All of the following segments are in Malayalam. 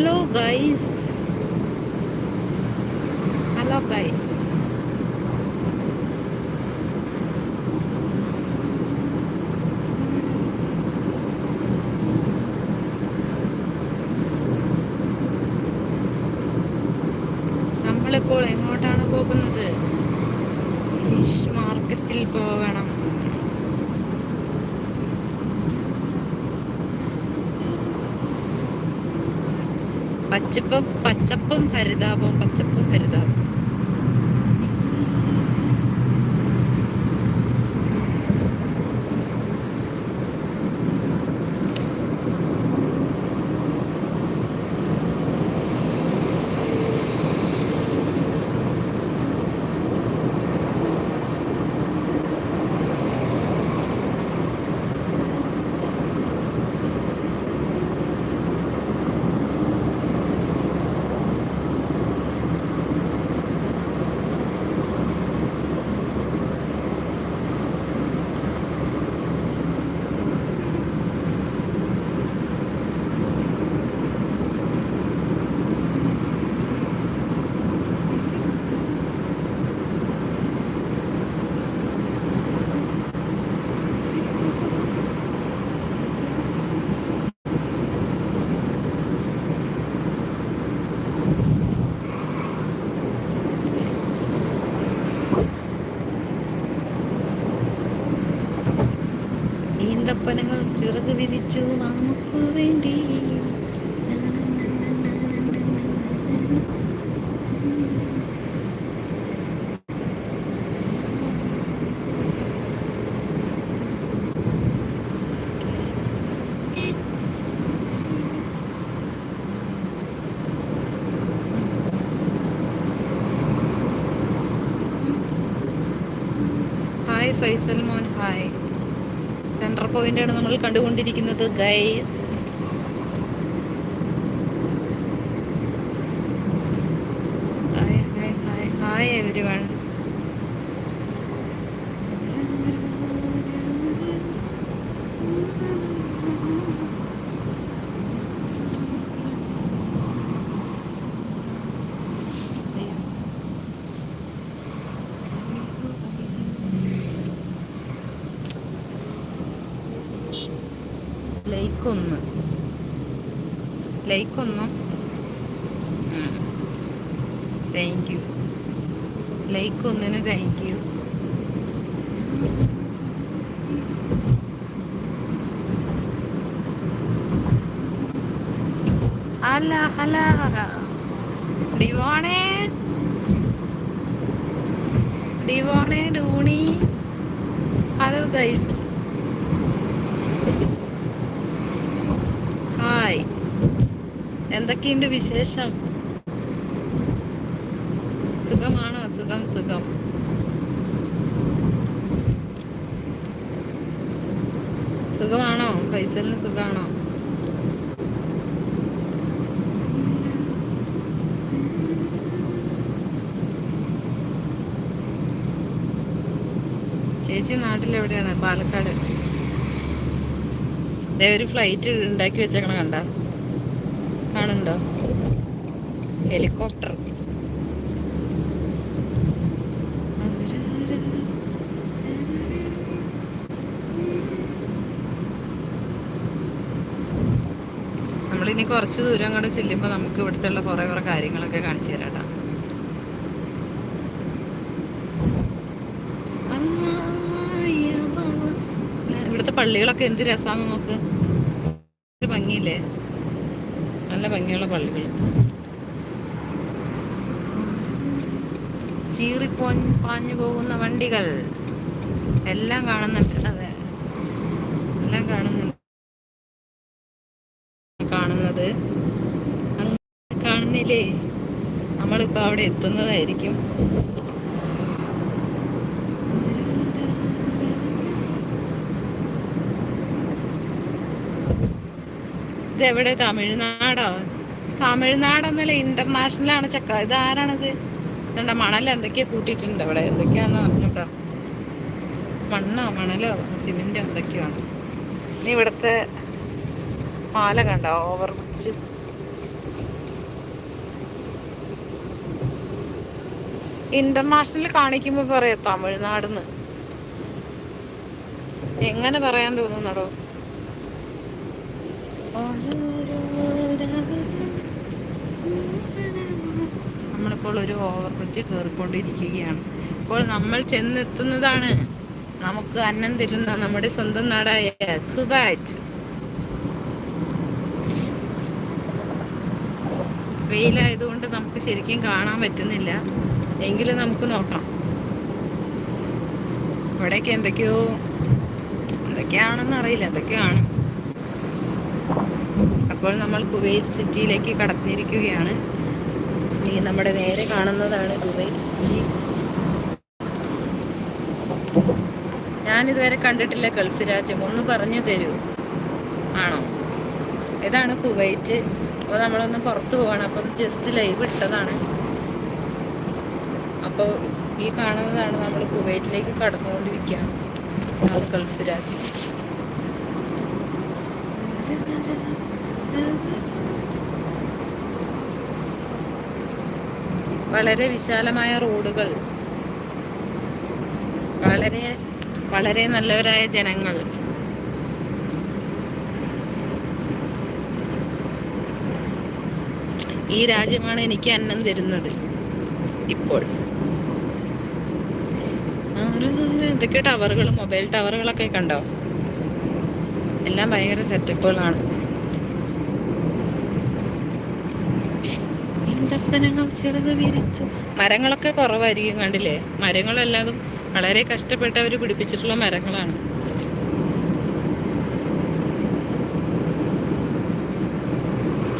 ഹലോ ഗൈസ് ഹലോ ഗൈസ് നമ്മളിപ്പോൾ എങ്ങോട്ടാണ് പോകുന്നത്? ഫിഷ് മാർക്കറ്റിൽ പോകണം. പച്ചപ്പും പച്ചപ്പും പരിതാപവും പച്ചപ്പും പരിതാപവും. ഈന്തപ്പനകൾ ചിറക് വിരിച്ചു നമുക്ക് വേണ്ടി. ഹായ് ഫൈസൽ മോൻ. ആണ് നമ്മൾ കണ്ടുകൊണ്ടിരിക്കുന്നത് guys hi hi hi hi everyone like ഒന്ന്. ലൈക്ക് ഒന്ന്. താങ്ക് യു ലൈക്ക് ഒന്നിന് താങ്ക് യു അല്ല അല്ല. ഡിവോണേ. ഡിവോണേ ഡൂണി. ഹലോ ഗൈസ് ഹായ് എന്തൊക്കെയുണ്ട് വിശേഷം? സുഖമാണോ? സുഖം സുഖം. സുഖമാണോ? ഫൈസലിന് സുഖമാണോ? ചേച്ചി നാട്ടിലെവിടെയാണ് പാലക്കാട്. ഒരു ഫ്ലൈറ്റ് ഉണ്ടാക്കി വെച്ചേക്കണം കണ്ട. കാണുന്നുണ്ടോ ഹെലികോപ്റ്റർ നമ്മളിനി കുറച്ച് ദൂരം അങ്ങോട്ട് ചെല്ലുമ്പോൾ നമുക്ക് ഇവിടുത്തെ ഉള്ള കുറേ കുറേ കാര്യങ്ങളൊക്കെ കാണിച്ചു തരാട്ടാ ഇവിടുത്തെ പള്ളികളൊക്കെ എന്ത് രസമാണെന്ന് നോക്ക് ഒരു ഭംഗിയില്ലേ നല്ല ഭംഗിയുള്ള പള്ളികൾ. ചീറിപ്പോ പാഞ്ഞു പോകുന്ന വണ്ടികൾ. എല്ലാം കാണുന്നുണ്ട്. അതെ. എല്ലാം കാണുന്നുണ്ട്. കാണുന്നത്. കാണുന്നില്ലേ? നമ്മളിപ്പോൾ അവിടെ എത്തുന്നതായിരിക്കും. ഇതെവിടെ? തമിഴ്നാടോ? തമിഴ്നാട് എന്നല്ല ഇന്റർനാഷണൽ ആണ് ചക്ക. ഇത് ആരാണത്? ഇതുണ്ട മണൽ എന്തൊക്കെയാ കൂട്ടിയിട്ടുണ്ട് ഇവിടെ എന്തൊക്കെയാന്ന് അറിഞ്ഞൂട്ടോ മണ്ണോ മണലോ സിമെന്റോ എന്തൊക്കെയാണ്? ഇനി ഇവിടുത്തെ പാല കണ്ടോ? Over bridge. ഇന്റർനാഷണൽ കാണിക്കുമ്പോൾ പറയാ തമിഴ്നാട് എങ്ങനെ പറയാൻ തോന്നുന്നടോ? ഓരോരോ നമ്മളിപ്പോൾ ഒരു ഓവർ ബ്രിഡ്ജ് കയറിക്കൊണ്ടിരിക്കുകയാണ് ഇപ്പോൾ നമ്മൾ ചെന്നെത്തുന്നതാണ്. നമുക്ക് അന്നം തരുന്ന നമ്മുടെ സ്വന്തം നാടായ കുബാറ്റ് വെയിലായതുകൊണ്ട് നമുക്ക് ശരിക്കും കാണാൻ പറ്റുന്നില്ല. എങ്കിലും നമുക്ക് നോക്കാം. ഇവിടേക്ക് എന്തൊക്കെയോ എന്തൊക്കെയാണെന്ന് അറിയില്ല. എന്തൊക്കെയാണ്? അപ്പോൾ നമ്മൾ കുവൈറ്റ് സിറ്റിയിലേക്ക് കടത്തിയിരിക്കുകയാണ് ഈ നമ്മുടെ നേരെ കാണുന്നതാണ് കുവൈറ്റ് സിറ്റി. ഞാനിതുവരെ കണ്ടിട്ടില്ല ഗൾഫ് രാജ്യം. ഒന്ന് പറഞ്ഞു തരൂ. ആണോ? ഇതാണ് കുവൈറ്റ്. അപ്പോൾ നമ്മളൊന്ന് പുറത്ത് പോവാണ്. അപ്പം ജസ്റ്റ് ലൈവ് ഇട്ടതാണ്. അപ്പോൾ ഈ കാണുന്നതാണ് നമ്മൾ കുവൈറ്റിലേക്ക് കടന്നുകൊണ്ടിരിക്കുകയാണ്. അത് ഗൾഫ് രാജ്യം. വളരെ വിശാലമായ റോഡുകൾ. വളരെ വളരെ നല്ലവരായ ജനങ്ങൾ. ഈ രാജ്യമാണ് എനിക്ക് അന്നം തരുന്നത്. ഇപ്പോൾ. എന്തൊക്കെ ടവറുകൾ മൊബൈൽ ടവറുകളൊക്കെ കണ്ടോ? എല്ലാം ഭയങ്കര സെറ്റപ്പുകളാണ്. ചിറക് വിരിച്ചു. മരങ്ങളൊക്കെ കുറവായിരിക്കും കണ്ടില്ലേ? മരങ്ങളെല്ലാതും വളരെ കഷ്ടപ്പെട്ട് അവർ പിടിപ്പിച്ചിട്ടുള്ള മരങ്ങളാണ്.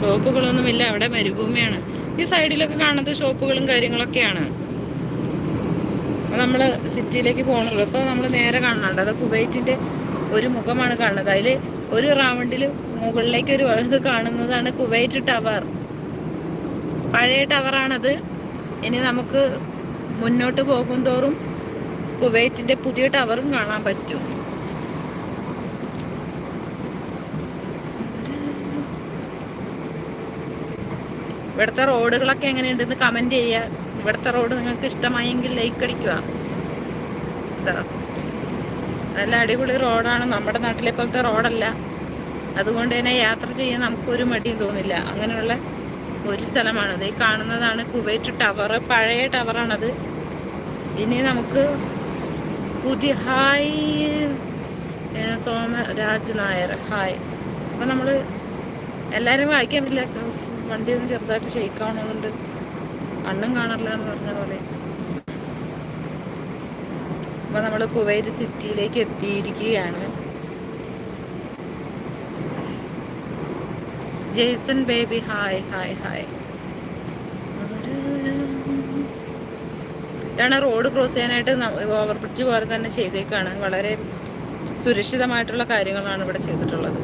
ഷോപ്പുകളൊന്നുമില്ല അവിടെ മരുഭൂമിയാണ്. ഈ സൈഡിലൊക്കെ കാണുന്നത് ഷോപ്പുകളും കാര്യങ്ങളൊക്കെയാണ്. നമ്മൾ സിറ്റിയിലേക്ക് പോകണുള്ളൂ അപ്പോൾ നമ്മൾ നേരെ കാണുന്നുണ്ട് അത് കുവൈറ്റിന്റെ ഒരു മുഖമാണ് കാണുന്നത്. അതിൽ ഒരു റൗണ്ടിൽ മുകളിലേക്ക് ഒരു ഇത് കാണുന്നതാണ് കുവൈറ്റ് ടവർ. പഴയ ടവറാണത്. ഇനി നമുക്ക് മുന്നോട്ട് പോകും തോറും കുവൈറ്റിന്റെ പുതിയ ടവറും കാണാൻ പറ്റും. ഇവിടുത്തെ റോഡുകളൊക്കെ എങ്ങനെയുണ്ടെന്ന് കമന്റ് ചെയ്യുക ഇവിടുത്തെ റോഡ് നിങ്ങൾക്ക് ഇഷ്ടമായെങ്കിൽ ലൈക്ക് അടിക്കുക. നല്ല അടിപൊളി റോഡാണ്. നമ്മുടെ നാട്ടിലെ പോലത്തെ റോഡല്ല. അതുകൊണ്ട് തന്നെ യാത്ര ചെയ്യാൻ നമുക്കൊരു മടിയും തോന്നില്ല. അങ്ങനെയുള്ള ഒരു സ്ഥലമാണത്. ഈ കാണുന്നതാണ് കുവൈറ്റ് ടവർ. പഴയ ടവറാണത്. ഇനി നമുക്ക് പുതിയ ഹായ് സോമരാജ് നായർ. ഹായ് അപ്പം നമ്മൾ എല്ലാവരും വായിക്കാൻ പറ്റില്ല. വണ്ടി ഒന്ന് ചെറുതായിട്ട് ഷെയ്ക്കാവുന്നതുകൊണ്ട് കണ്ണും കാണാറില്ല എന്ന് പറഞ്ഞ പോലെ. അപ്പം നമ്മൾ കുവൈറ്റ് സിറ്റിയിലേക്ക് എത്തിയിരിക്കുകയാണ്. Jaison Baby hi hi hi. ഇതാണ് റോഡ് ക്രോസ് ചെയ്യാനായിട്ട് ഓവർ ബ്രിഡ്ജ് പോലെ തന്നെ ചെയ്തേക്കാണ്. വളരെ സുരക്ഷിതമായിട്ടുള്ള കാര്യങ്ങളാണ് ഇവിടെ ചെയ്തിട്ടുള്ളത്.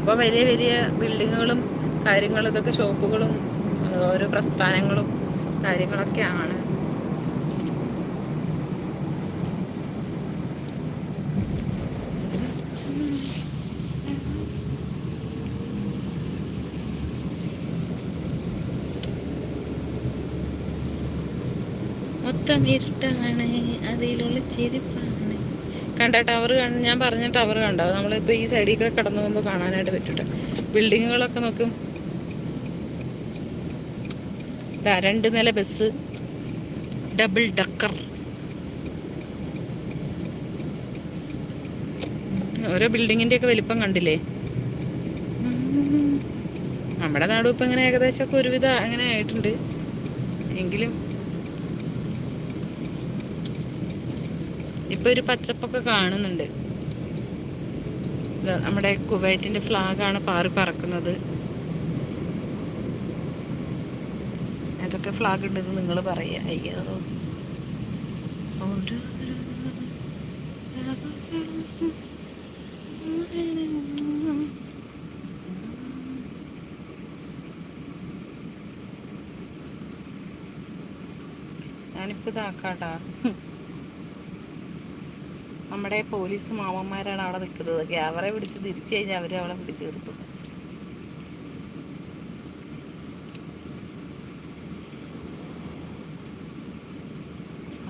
അപ്പോൾ വലിയ വലിയ ബിൽഡിങ്ങുകളും കാര്യങ്ങളും ഇതൊക്കെ ഷോപ്പുകളും ഓരോ പ്രസ്ഥാനങ്ങളും കാര്യങ്ങളൊക്കെയാണ്. മൊത്തം ഇരുട്ടാണ് അതിലുള്ള ചെരുപ്പാണ്. കണ്ട ടവർ ഞാൻ പറഞ്ഞ ടവർ കണ്ടോ? നമ്മളിപ്പോൾ ഈ സൈഡിൽ കൂടെ കടന്നു പോകുമ്പോൾ കാണാനായിട്ട് പറ്റൂട്ടെ? ബിൽഡിങ്ങുകളൊക്കെ നോക്കും. രണ്ട് നില ബസ് ഡബിൾ ഡക്കർ ഓരോ ബിൽഡിങ്ങിന്റെ ഒക്കെ വലിപ്പം കണ്ടില്ലേ? നമ്മുടെ നാടും ഇപ്പം ഇങ്ങനെ ഏകദേശമൊക്കെ ഒരുവിധം അങ്ങനെ ആയിട്ടുണ്ട്. എങ്കിലും ഇപ്പൊ ഒരു പച്ചപ്പൊക്കെ കാണുന്നുണ്ട്. നമ്മുടെ കുവൈറ്റിന്റെ ഫ്ലാഗാണ് പാറി പറക്കുന്നത്. ഏതൊക്കെ ഫ്ലാഗ് ഉണ്ടെന്ന് നിങ്ങൾ പറയുക. അയ്യോ. ഞാനിപ്പോ ഇതാക്കാട്ടാ. നമ്മുടെ പോലീസ് മാമന്മാരാണ് അവിടെ നിൽക്കുന്നത്. ക്യാമറ പിടിച്ച് തിരിച്ചു കഴിഞ്ഞാൽ അവരെ അവളെ പിടിച്ച് നിർത്തും.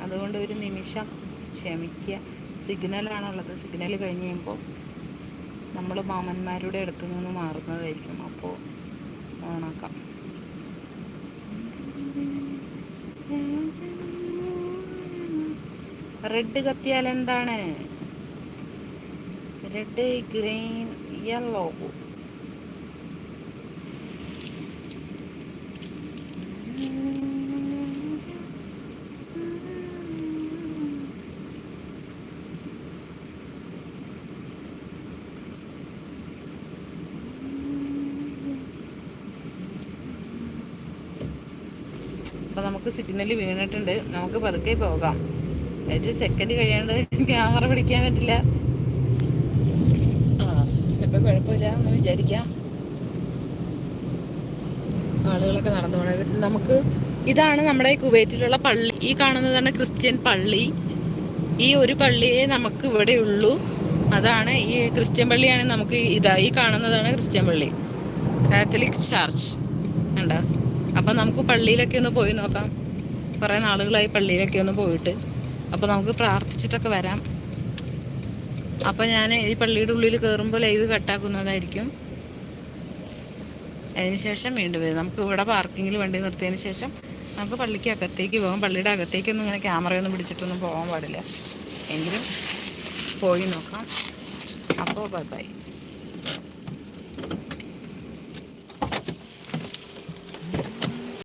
അതുകൊണ്ട് ഒരു നിമിഷം ക്ഷമിക്കുക. സിഗ്നലാണുള്ളത്. സിഗ്നൽ കഴിഞ്ഞ് കഴിയുമ്പോൾ നമ്മൾ മാമന്മാരുടെ അടുത്തു നിന്ന് മാറുന്നതായിരിക്കും. അപ്പോൾ ഓണാക്കാം. റെഡ് കത്തിയാൽ എന്താണ്? റെഡ് ഗ്രീൻ യെല്ലോ അപ്പോൾ നമുക്ക് സിഗ്നൽ വീണിട്ടുണ്ട്. നമുക്ക് പതുക്കെ പോകാം. ഒരു സെക്കൻഡ് കഴിയാണ്ട് ക്യാമറ പിടിക്കാൻ പറ്റില്ല. ആ കുഴപ്പമില്ല എന്ന് വിചാരിക്കാം. ആളുകളൊക്കെ നടന്നു പോണത് നമുക്ക് ഇതാണ് നമ്മുടെ കുവൈറ്റിലുള്ള പള്ളി. ഈ കാണുന്നതാണ് ക്രിസ്ത്യൻ പള്ളി. ഈ ഒരു പള്ളിയെ നമുക്ക് ഇവിടെ ഉള്ളൂ. അതാണ് ഈ ക്രിസ്ത്യൻ പള്ളിയാണ് നമുക്ക് ഇതാ ഈ കാണുന്നതാണ് ക്രിസ്ത്യൻ പള്ളി. കാത്തലിക് ചർച്ച് ഉണ്ടോ അപ്പം നമുക്ക് പള്ളിയിലൊക്കെ ഒന്ന് പോയി നോക്കാം. കുറേ നാളുകളായി പള്ളിയിലൊക്കെ ഒന്ന് പോയിട്ട്. അപ്പോൾ നമുക്ക് പ്രാർത്ഥിച്ചിട്ടൊക്കെ വരാം. അപ്പോൾ ഞാൻ ഈ പള്ളിയുടെ ഉള്ളിൽ കയറുമ്പോൾ ലൈവ് കട്ടാക്കുന്നതായിരിക്കും. അതിനുശേഷം വീണ്ടും വരും. നമുക്ക് ഇവിടെ പാർക്കിങ്ങിൽ വണ്ടി നിർത്തിയതിന് ശേഷം നമുക്ക് പള്ളിക്ക് അകത്തേക്ക് പോകാം. പള്ളിയുടെ അകത്തേക്കൊന്നും ഇങ്ങനെ ക്യാമറയൊന്നും പിടിച്ചിട്ടൊന്നും പോകാൻ പാടില്ല. എങ്കിലും പോയി നോക്കാം. അപ്പോൾ ബൈ ബൈ.